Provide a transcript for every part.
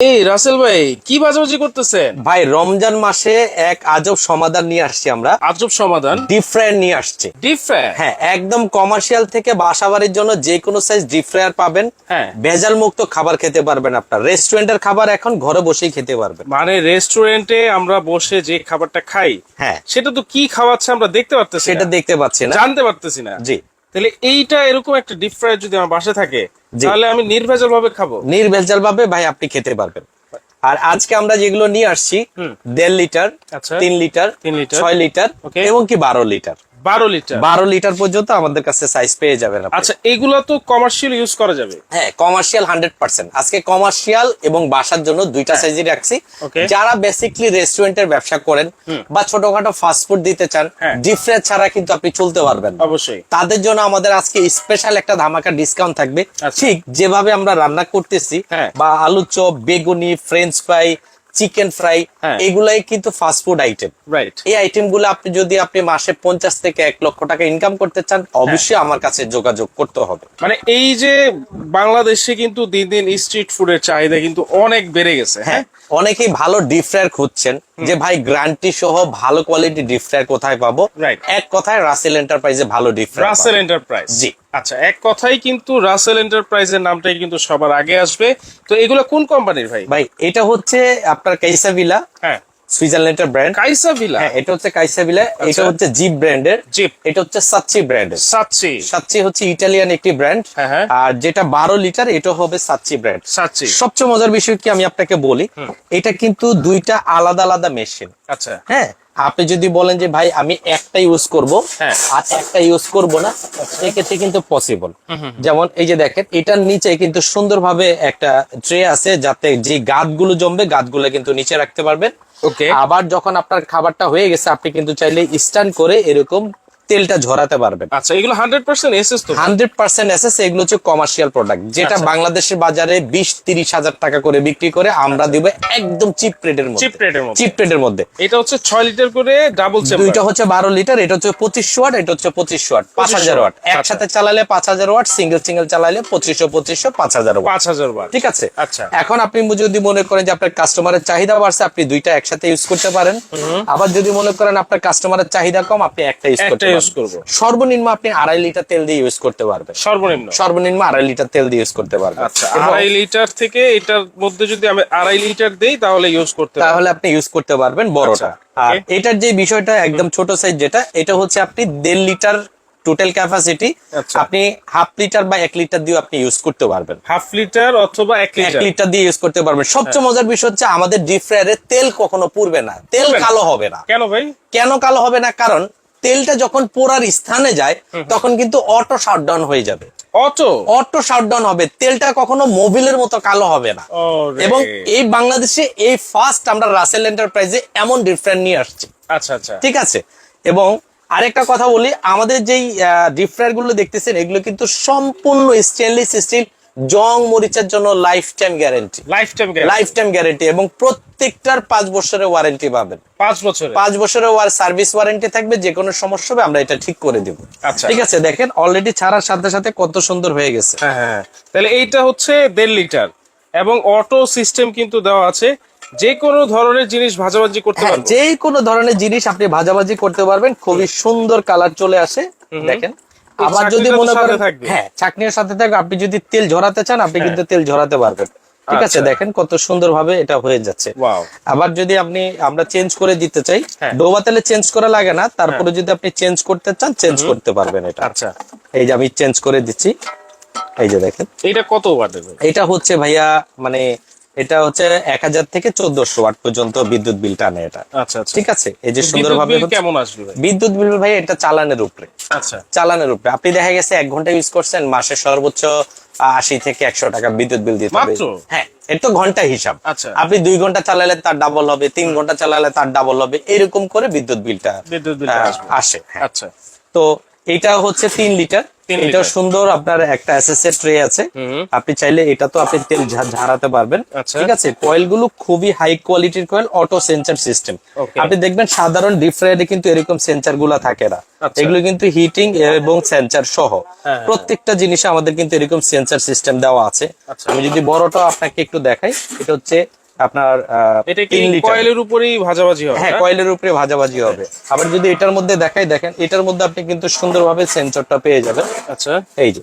এই রাসেল ভাই কি বাজাবাজি করতেছেন? ভাই রমজান মাসে এক আজব সমাধান নিয়ে আসছি আমরা। আজব সমাধান? ডিপ ফ্রায়ার নিয়ে আসছি। ডিপ ফ্রাই হ্যাঁ একদম কমার্শিয়াল থেকে বাসাবাড়ির জন্য যে কোনো সাইজ ডিপ ফ্রায়ার পাবেন। হ্যাঁ। ভেজাল মুক্ত খাবার খেতে পারবেন আপনার। রেস্টুরেন্টের খাবার এখন ঘরে বসেই খেতে পারবেন। মানে রেস্টুরেন্টে আমরা বসে যে খাবারটা খাই হ্যাঁ। সেটা তো কি খাওয়াচ্ছে আমরা দেখতে পারতেছি সেটা দেখতে পাচ্ছি না। জানতে পারতেছি না। জি। তাহলে এইটা এরকম একটা ডিপ ফ্রাই যদি আমার বাসা থাকে। তাহলে আমি নির্ভেজাল ভাবে খাব? নির্ভেজাল ভাবে ভাই আপনি খেতে পারবেন। আর আজকে আমরা যেগুলো নিয়ে আসছি দেড় লিটার আচ্ছা। তিন লিটার তিন লিটার। ছয় লিটার এবং কি বারো লিটার। বারো লিটার বারো লিটার পর্যন্ত আমাদের কাছে সাইজ পেয়ে যাবেন আপনি। আচ্ছা এগুলো তো কমার্শিয়াল ইউজ করা যাবে। হ্যাঁ কমার্শিয়াল হান্ড্রেড পার্সেন্ট আজকে কমার্শিয়াল এবং বাসার জন্য দুইটা সাইজই রাখছি। যারা বেসিকলি রেস্টুরেন্টের ব্যবসা করেন বা ছোটখাটো ফাস্ট ফুড দিতে চান হ্যাঁ। ডিফারেন্ট ছাড়া কিন্তু আপনি চলতে পারবেন অবশ্যই। তাদের জন্য আমাদের আজকে স্পেশাল একটা ধামাকা ডিসকাউন্ট থাকবে। আচ্ছা। ঠিক যেভাবে আমরা রান্না করতেছি হ্যাঁ। বা আলু চপ বেগুনি ফ্রেঞ্চ ফ্রাই চিকেন ফ্রাই হ্যাঁ। এগুলাই কিন্তু ফাস্ট ফুড আইটেম রাইট এই আইটেমগুলো আপনি যদি আপনি মাসে পঞ্চাশ থেকে এক লক্ষ টাকা ইনকাম করতে চান অবশ্যই আমার কাছে যোগাযোগ করতে হবে। মানে এই যে বাংলাদেশে কিন্তু দিন দিন স্ট্রিট ফুডের চাহিদা কিন্তু অনেক বেড়ে গেছে হ্যাঁ? হ্যাঁ অনেকেই ভালো ডিপ ফ্রায়ার খুঁজছেন। যে ভাই গ্রান্টি সহ ভালো কোয়ালিটি ডিপ ফ্রায়ার কোথায় পাবো. এক কথায় রাসেল এন্টারপ্রাইজে ভালো deep fryer Russell enterprise ji. আচ্ছা এক কথাই কিন্তু রাসেল এন্টারপ্রাইজের নামটাই কিন্তু সবার আগে আসবে। তো এগুলো কোন কোম্পানির ভাই? ভাই এটা হচ্ছে আপনার কেসাভিলা হ্যাঁ। সুইজারল্যান্ডের ব্র্যান্ড কাইসা ভিলা? হ্যাঁ এটা হচ্ছে কাইসাভিলা এটা আচ্ছা। হচ্ছে জিপ ব্র্যান্ডের জিপ। এটা হচ্ছে সাচ্চি ব্র্যান্ডের সাচ্চি। সাচ্চি হচ্ছে ইটালিয়ান একটি ব্র্যান্ড হ্যাঁ। আর যেটা বারো লিটার এটা হবে সাচ্চি ব্র্যান্ড সাচ্চি। সবচেয়ে মজার বিষয় কি আমি আপনাকে বলি? এটা কিন্তু দুইটা আলাদা আলাদা মেশিন আচ্ছা। হ্যাঁ আপনি যদি বলেন যে ভাই আমি একটা ইউজ করব হ্যাঁ। আর একটা ইউজ করব না সেক্ষেত্রে কিন্তু পসিবল যেমন এই যে দেখেন এটার নিচে কিন্তু সুন্দরভাবে একটা ট্রে আছে যাতে যে গাদগুলো জমবে গাদগুলো কিন্তু নিচে রাখতে পারবেন। ওকে আবার যখন আপনার খাবারটা হয়ে গেছে আপনি কিন্তু চাইলে স্ট্যান্ড করে এরকম তেলটা ঝরাতে পারবেন আচ্ছা এগুলো হান্ড্রেড পার্সেন্ট এসএস তো? হান্ড্রেড পার্সেন্ট এসএস এগুলো হচ্ছে কমার্শিয়াল প্রোডাক্ট যেটা আচ্ছা। বাংলাদেশের বাজারে বিশ তিরিশ হাজার টাকা করে বিক্রি করে আমরা দিব একদম চিপ রেটের মধ্যে। Rate এর মধ্যে। চিপ রেটের মধ্যে। এটা হচ্ছে ছয় লিটার করে ডাবল চেম্বার দুইটা হচ্ছে বারো লিটার এটা হচ্ছে পঁচিশশো ওয়াট এটা হচ্ছে পঁচিশশো ওয়াট পাঁচ হাজার ওয়াট আচ্ছা। একসাথে চালালে পাঁচ হাজার ওয়াট সিঙ্গেল সিঙ্গেল চালালে পঁচিশশো পঁচিশশো পাঁচ হাজার ওয়াট পাঁচ হাজার বার ঠিক আছে? আচ্ছা। এখন আপনি যদি মনে করেন যে আপনার কাস্টমারের চাহিদা বাড়ছে আপনি দুইটা একসাথে ইউজ করতে পারেন। আবার যদি মনে করেন আপনার কাস্টমারের চাহিদা কম আপনি একটা ইউজ করতে use পারবেন করব। সর্বনিম্ন আপনি আড়াই লিটার তেল দিয়ে ইউজ করতে পারবেন। সর্বনিম্ন? সর্বনিম্ন আড়াই লিটার তেল দিয়ে ইউজ করতে পারবেন। আচ্ছা আড়াই লিটার থেকে এটার মধ্যে যদি আমি আড়াই লিটার দেই তাহলে ইউজ করতে তাহলে আপনি ইউজ করতে পারবেন বড়টা। আচ্ছা, আর এটার যে বিষয়টা একদম ছোট সাইজ যেটা এটা হচ্ছে আপনি দেড় লিটার টোটাল ক্যাপাসিটি আচ্ছা। আপনি হাফ লিটার বা এক লিটার দিয়ে আপনি ইউজ করতে পারবেন। হাফ লিটার অথবা এক লিটার লিটার দিয়ে ইউজ করতে পারবেন। সবচেয়ে মজার বিষয় হচ্ছে আমাদের ডিপ ফ্রায়ারে তেল কখনো পুড়বে না। তেল কালো হবে না। কেন ভাই? কেন কালো হবে না? কারণ তেলটা যখন পোড়ার স্থানে যায় তখন কিন্তু অটো শাটডাউন হয়ে যাবে। অটো অটো শাটডাউন হবে। তেলটা কখনো মোবিলের মতো কালো হবে না। এবং এই বাংলাদেশে এই ফার্স্ট আমরা রাসেল এন্টারপ্রাইজে এমন ডিফারেন্ট নিয়ে আসছি। আচ্ছা আচ্ছা। ঠিক আছে? এবং আরেকটা কথা বলি আমাদের যেই ডিফায়ারগুলো দেখতেছেন এগুলো কিন্তু সম্পূর্ণ স্টেনলেস স্টিল জং মরিচের জন্য lifetime guarantee lifetime lifetime guarantee এবং প্রত্যেকটার পাঁচ বছরের ওয়ারেন্টি পাবেন। পাঁচ বছর পাঁচ বছরের ওয়ার সার্ভিস ওয়ারেন্টি থাকবে যে কোনো সমস্যা হবে আমরা এটা ঠিক করে দিব। আচ্ছা। ঠিক আছে দেখেন অলরেডি ছাড়ার সাথে সাথে কত সুন্দর হয়ে গেছে। হ্যাঁ হ্যাঁ হ্যাঁ। তাহলে এইটা হচ্ছে দেড় লিটার এবং অটো সিস্টেম কিন্তু দেওয়া আছে। যে কোনো ধরনের জিনিস ভাজাভাজি করতে পারবেন পারব। যে কোনো ধরনের জিনিস আপনি ভাজাভাজি করতে পারবেন খুবই সুন্দর কালার চলে আসে। দেখেন আবার যদি মনে করেন হ্যাঁ চাকনির সাথে থাকবে। আপনি যদি তেল ঝরাতে চান আপনি কিন্তু তেল ঝরাতে পারবেন। ঠিক আছে আচ্ছা। দেখেন কত সুন্দর ভাবে এটা হয়ে যাচ্ছে। আবার যদি আপনি আমরা চেঞ্জ করে দিতে চাই হ্যাঁ। ডোবা তেলে চেঞ্জ করা লাগে না। তারপরে যদি আপনি চেঞ্জ করতে চান চেঞ্জ করতে পারবেন এটা। আচ্ছা। এই যে আমি চেঞ্জ করে দিচ্ছি। এই যে দেখেন। এটা কত ওয়াটের? ভাই? এটা হচ্ছে ভাইয়া মানে এটা হচ্ছে এক হাজার থেকে চোদ্দশো ওয়াট পর্যন্ত বিদ্যুৎ বিল টানে এটা। আচ্ছা আচ্ছা। ঠিক আছে? এই যে সুন্দরভাবে কেমন আসবে বিদ্যুৎ বিল ভাই এটা চালানের উপরে। আচ্ছা। চালানের উপরে। আপনি দেখা গেছে এক ঘণ্টা ইউজ করছেন মাসে সর্বোচ্চ আশি থেকে একশো টাকা বিদ্যুৎ বিল দিতে হবে। হ্যাঁ এটা তো ঘণ্টা হিসাব। আচ্ছা। আপনি দুই ঘণ্টা চালালে তার ডাবল হবে তিন ঘণ্টা চালালে তার ডাবল হবে এরকম করে বিদ্যুৎ বিলটা আসে হ্যাঁ। আচ্ছা। তো এটা হচ্ছে তিন লিটার এটা সুন্দর আপনার একটা এসএসএ ট্রে আছে। আপনি চাইলে এটা তো আপনি তেল ঝাড়াতে পারবেন। আচ্ছা। ঠিক আছে? কয়েলগুলো খুবই হাই কোয়ালিটির কয়েল অটো সেন্সার সিস্টেম আপনি দেখবেন সাধারণ ডিপ ফ্রায়ারে কিন্তু এরকম সেন্সারগুলা থাকে না। আচ্ছা। এগুলো কিন্তু হিটিং এবং সেন্সার সহ। হ্যাঁ। প্রত্যেকটা জিনিসে আমাদের কিন্তু এরকম সেন্সার সিস্টেম দেওয়া আছে। আচ্ছা। আমি যদি বড়টা আপনাকে একটু দেখাই এটা হচ্ছে আপনার আহ, এটা কি কয়েলের উপরেই ভাজাভাজি হবে হ্যাঁ কয়েলের উপরে ভাজাভাজি হবে। আবার যদি এটার মধ্যে দেখাই দেখেন এটার মধ্যে আপনি কিন্তু সুন্দরভাবে সেন্সরটা পেয়ে যাবেন। আচ্ছা। এই যে।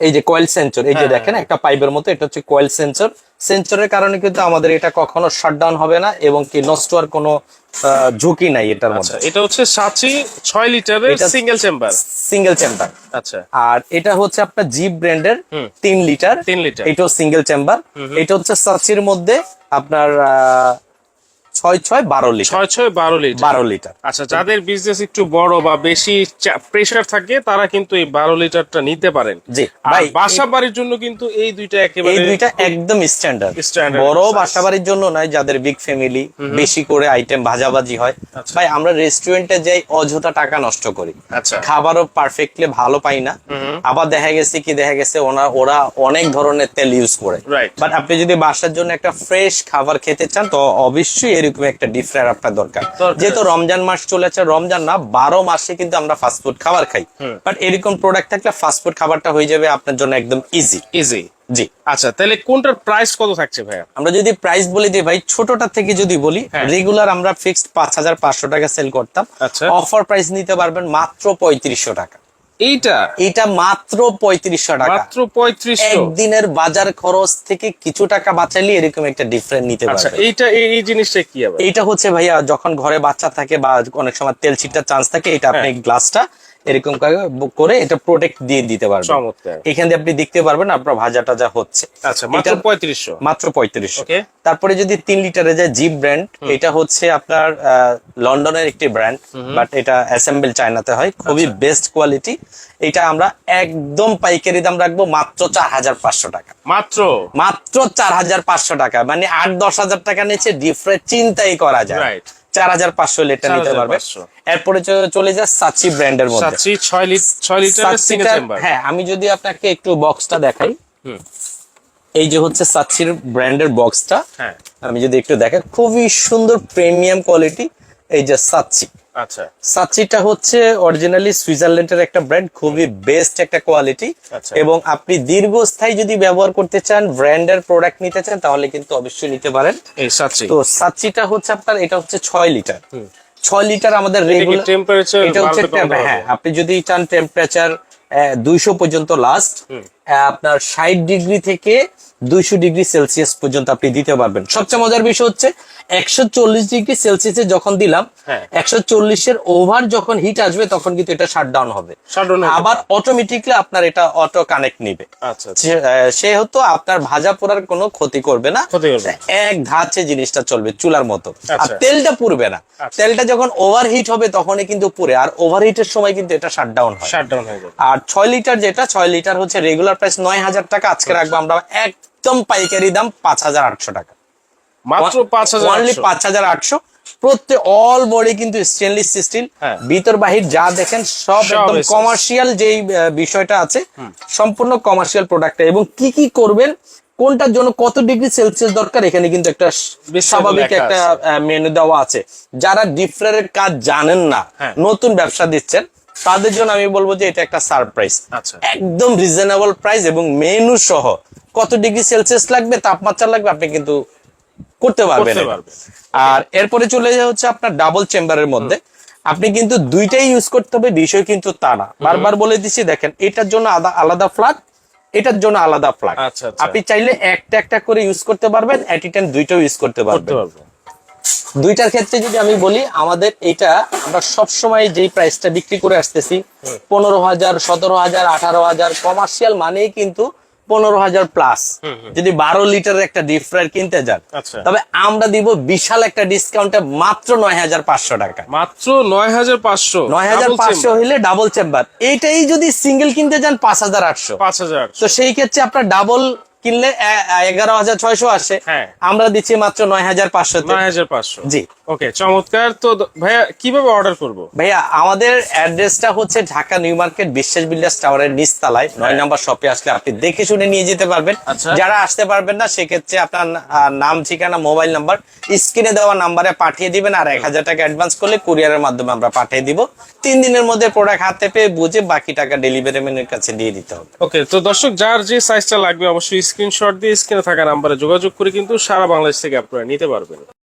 এই যে কয়েল সেন্সর এই যে হ্যাঁ, দেখেন একটা পাইপের মতো এটা হচ্ছে কয়েল সেন্সর সেন্সরের কারণে কিন্তু আমাদের এটা কখনো শাটডাউন হবে না এবং কি নষ্ট হওয়ার কোনো ঝুঁকি নাই এটার আচ্ছা মধ্যে। এটা হচ্ছে সাচি ছয় লিটারের সিঙ্গেল চেম্বার সিঙ্গেল চেম্বার আচ্ছা। আর এটা হচ্ছে আপনার জিপ ব্র্যান্ডের হুম। তিন লিটার। তিন লিটার। এটাও সিঙ্গেল চেম্বার এটা হচ্ছে সাচির মধ্যে আপনার ছয় ছয় বারো লিটার। ছয় ছয় বারো লিটার। বারো লিটার। আচ্ছা যাদের বিজনেস একটু বড় বা বেশি প্রেসার থাকে তারা কিন্তু এই বারো লিটারটা নিতে পারেন। জি ভাই বাসা বাড়ির জন্য কিন্তু এই দুইটা এই দুইটা একদম স্ট্যান্ডার্ড বড় size। বাসাবাড়ির জন্য নয় যাদের বিগ ফ্যামিলি বেশি করে আইটেম ভাজাভাজি হয়। আচ্ছা। ভাই আমরা রেস্টুরেন্টে যাই অযথা টাকা নষ্ট করি। আচ্ছা। খাবারও পারফেক্টলি ভালো পাই না। আবার দেখা গেছে কি দেখা গেছে ওনা ওরা অনেক ধরনের তেল ইউজ করে. বাট আপনি যদি বাসার জন্য একটা ফ্রেশ খাবার খেতে চান তো অবশ্যই এরকম একটা ডিফারেন্ট আপনার দরকার। যেহেতু রমজান মাস চলেছে রমজান না বারো মাসে কিন্তু আমরা ফাস্টফুড খাবার খাই। বাট এরকম প্রোডাক্ট থাকলে ফাস্টফুড খাবারটা হয়ে যাবে আপনার জন্য একদম ইজি ইজি জি। আচ্ছা তাহলে কোনটার প্রাইস কত থাকছে ভাইয়া? আমরা যদি প্রাইস বলি দিই ভাই ছোটটা থেকে যদি বলি হ্যাঁ। রেগুলার আমরা ফিক্সড পাঁচ হাজার পাঁচশো টাকা সেল করতাম। আচ্ছা। অফার প্রাইস নিতে পারবেন মাত্র পঁয়ত্রিশশো টাকা। এইটা? এটা মাত্র পঁয়ত্রিশশো টাকা। মাত্র পঁয়ত্রিশ একদিনের বাজার খরচ থেকে কিছু টাকা বাঁচালে এরকম একটা ডিফারেন্ট নিতে আচ্ছা পারবে। এইটা এই জিনিসটা কি এটা হচ্ছে ভাইয়া যখন ঘরে বাচ্চা থাকে বা অনেক সময় তেল ছিটার চান্স থাকে এটা আপনি হ্যাঁ। গ্লাসটা এরকম করে এটা প্রোটেক্ট দিয়ে দিতে পারবেন। এখান দিয়ে আপনি দেখতে পারবেন আপনার ভাজা টাজা হচ্ছে। আচ্ছা মাত্র পঁয়ত্রিশশো। মাত্র পঁয়ত্রিশশো. তারপরে যদি তিন লিটারে যায় জিপ ব্র্যান্ড এটা হচ্ছে আপনার লন্ডনের একটি ব্র্যান্ড বাট এটা অ্যাসেম্বল চায়নাতে হয়। খুবই আচ্ছা। বেস্ট কোয়ালিটি এটা আমরা একদম পাইকারি দাম রাখব মাত্র চার হাজার পাঁচশো টাকা। মাত্র? মাত্র চার হাজার পাঁচশো টাকা। মানে আট দশ হাজার টাকা নিচে ডিফারেন্ট চিন্তাই করা যায়। Right. চার হাজার পাঁচশো লিটার নিতে পারবে। এরপরে চলে যায় সাচি ব্র্যান্ডের মধ্যে। সাচি ছয় লিটার হ্যাঁ আমি যদি আপনাকে একটু বক্সটা দেখাই। হুম। এই যে হচ্ছে সাচির ব্র্যান্ডের বক্সটা হ্যাঁ। আমি যদি একটু দেখাই খুবই সুন্দর প্রিমিয়াম কোয়ালিটি এই যে সাচ্চি। আচ্ছা। সাচ্চিটা হচ্ছে অরিজিনালি সুইজারল্যান্ডের একটা ব্র্যান্ড খুবই বেস্ট একটা কোয়ালিটি আচ্ছা। এবং আপনি দীর্ঘস্থায়ী যদি ব্যবহার করতে চান ব্র্যান্ডের প্রোডাক্ট নিতে চান তাহলে কিন্তু অবশ্যই নিতে পারেন। তো সাচ্চিটা হচ্ছে আপনার এটা হচ্ছে ছয় লিটার। ছয় লিটার আমাদের রেগুলার টেম্পারেচার এটা হচ্ছে হ্যাঁ আপনি যদি চান টেম্পারেচার দুইশো পর্যন্ত লাস্ট আপনার ষাট ডিগ্রি থেকে দুইশো ডিগ্রি সেলসিয়াস পর্যন্ত আপনি দিতে পারবেন সবচেয়ে মজার বিষয় হচ্ছে একশো চল্লিশ ডিগ্রি সেলসিয়াসে যখন দিলাম হ্যাঁ। একশো চল্লিশের ওভার যখন হিট আসবে তখন কিন্তু এটা শাট ডাউন হবে আবার অটোমেটিকলি আপনার এটা অটো কানেক্ট নিবে আচ্ছা আচ্ছা। সে- সেহেতু আপনার ভাজা পোড়ার কোনো ক্ষতি করবে না। এক ধাঁচে জিনিসটা চলবে চুলার মতো আর আচ্ছা। তেলটা পুড়বে না। তেলটা যখন ওভারহিট হবে তখনই কিন্তু পুড়ে আর ওভারহিটের সময় কিন্তু এটা শাট ডাউন হয় আর ছয় লিটার যেটা ছয় লিটার হচ্ছে রেগুলার প্রাইস নয় হাজার টাকা আজকে রাখব আমরা একদম পাইকারি দাম পাঁচ হাজার আটশো টাকা। মাত্র পাঁচ হাজার অনলি পাঁচ হাজার আটশো। প্রত্যেক অল বডি কিন্তু স্টেনলেস স্টিল। ভিতর বাহির যা দেখেন সব একদম কমার্শিয়াল যেই বিষয়টা আছে সম্পূর্ণ কমার্শিয়াল প্রোডাক্ট এবং কি কি করবেন কোনটার জন্য কত ডিগ্রি সেলসিয়াস দরকার এখানে কিন্তু একটা স্বাভাবিক একটা মেনু দেওয়া আছে। যারা ডিফারেন্ট কাজ জানেন না হ্যাঁ। নতুন ব্যবসা দিচ্ছেন তাদের জন্য আমি বলব যে এটা একটা সারপ্রাইজ আচ্ছা। একদম রিজনেবল প্রাইস এবং মেনু সহ কত ডিগ্রি সেলসিয়াস লাগবে তাপমাত্রা লাগবে আপনি কিন্তু করতে পারবেন। আর এরপরে চলে যায় হচ্ছে আপনার ডাবল চেম্বারের মধ্যে। আপনি কিন্তু দুইটাই ইউজ করতে হবে বিষয় কিন্তু তা না। বারবার বলে দিচ্ছি দেখেন এটার জন্য আলাদা ফ্লাগ এটার জন্য আলাদা ফ্লাগ আচ্ছা, আচ্ছা। আপনি চাইলে একটা একটা করে ইউজ করতে পারবেন অ্যাট দুইটাও ইউজ করতে পারবেন। পারব দুইটার ক্ষেত্রে যদি আমি বলি আমাদের এটা আমরা সব সময় যেই প্রাইসটা বিক্রি করে আসতেছি পনেরো হাজার সতেরো হাজার আঠারো হাজার কমার্শিয়াল মানেই কিন্তু পনেরো হাজার প্লাস যদি বারো লিটারের একটা ডিপ ফ্রায়ার কিনতে যান আচ্ছা। তবে আমরা দিব বিশাল একটা ডিসকাউন্টে মাত্র নয় হাজার পাঁচশো টাকা। মাত্র নয় হাজার পাঁচশো। নয় হাজার পাঁচশো হইলে ডাবল চেম্বার এইটাই যদি সিঙ্গেল কিনতে যান পাঁচ হাজার আটশো। পাঁচ হাজার তো সেই ক্ষেত্রে আপনার ডাবল কিনলে এগারো হাজার ছয়শো আসে। হ্যাঁ। আমরা দিচ্ছি মাত্র নয় হাজার পাঁচশো নয় হাজার পাঁচশো। জি। ওকে চমৎকার। তো ভাইয়া কীভাবে অর্ডার করব? ভাইয়া আমাদের অ্যাড্রেসটা হচ্ছে Dhaka New Market Biswas builders টাওয়ারের নিচতলায়। নয় নাম্বার শপে আসলে আপনি দেখে শুনে নিয়ে যেতে পারবেন। আচ্ছা। যারা আসতে পারবেন না সেক্ষেত্রে আপনার নাম ঠিকানা মোবাইল নাম্বার স্ক্রিনে দেওয়া নাম্বারে পাঠিয়ে দিবেন আর এক হাজার টাকা অ্যাডভান্স করলে কুরিয়ারের মাধ্যমে আমরা পাঠিয়ে দিব। তিন দিনের মধ্যে প্রোডাক্ট হাতে পেয়ে বুঝে বাকি টাকা ডেলিভারি ম্যানের কাছে দিয়ে দিতে হবে। ওকে তো দর্শক যার যে সাইজটা লাগবে অবশ্যই স্ক্রিনশট দিয়ে স্ক্রিনে থাকা নাম্বারে যোগাযোগ করে কিন্তু সারা বাংলাদেশ থেকে আপনারা নিতে পারবেন।